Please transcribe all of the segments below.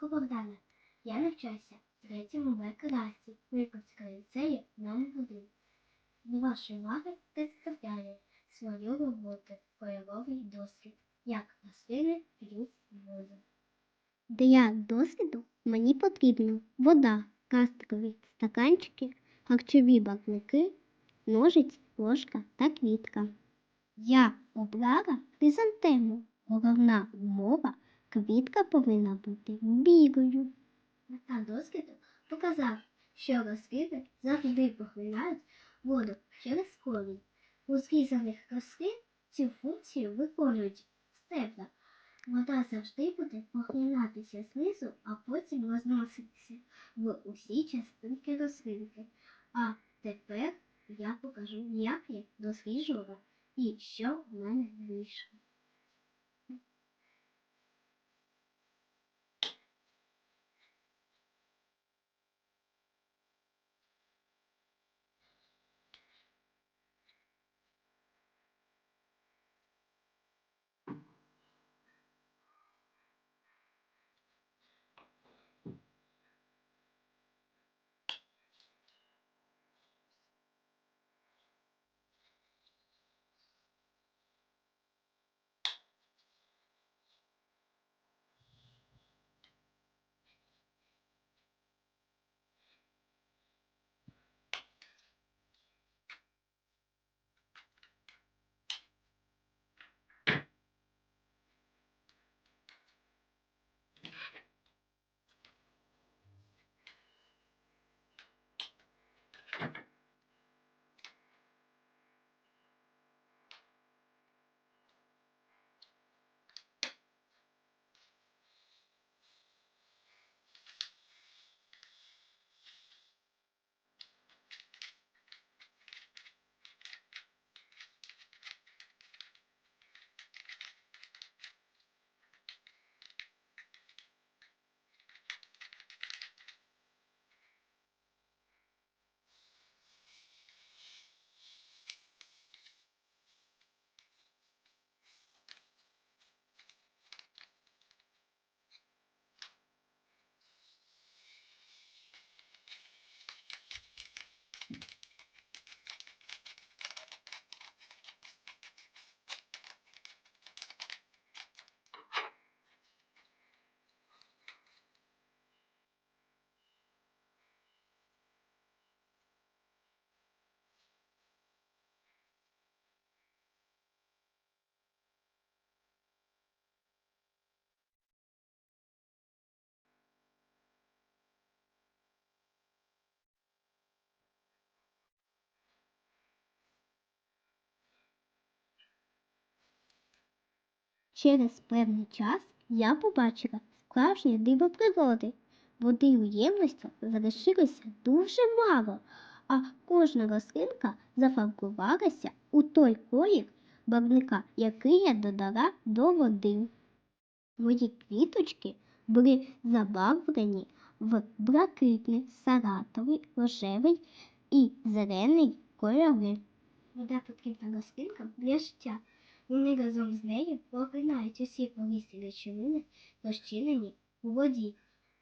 Романенко Богдана. Я навчаюся в третьому В класі Випадського ліцею номер 1. До вашої уваги представляю свою роботу кольоровий досвід, як рослини п'ють воду. Для досвіду мені потрібна вода, пластикові стаканчики, харчові барвники, ножиць, ложка та квітка. Я обрала хризантему. Головна умова квітка повинна бути білою. Мета досліду показав, що рослини завжди поглинають воду через корінь. У зрізаних рослин цю функцію виконують стебла. Вода завжди буде поглинатися знизу, а потім розноситися в усі частинки рослинки. А тепер я покажу, як я досліджувала і що в мене вийшло. Через певний час я побачила справжнє диво природи. Води у ємностях залишилося дуже мало, а кожна рослинка зафарбувалася у той колір барвника, який я додала до води. Мої квіточки були забарвлені в блакитний, салатовий, рожевий і зелений кольори. Вода потрібна рослинкам для життя. Вони разом з нею поглинають усі корисні речовини, розчинені у воді.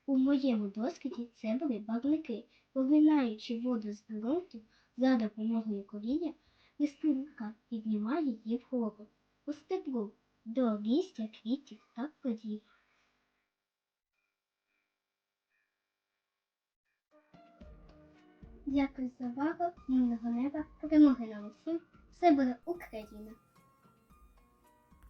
У моєму досвіді це були барвники. Поглинаючи воду з ґрунту за допомогою коріння, рослинка піднімає її вгору у стеблу до лістя, квітів та плодів. Дякую за увагу. Мирного неба. Перемоги нам усім. Все буде Україна.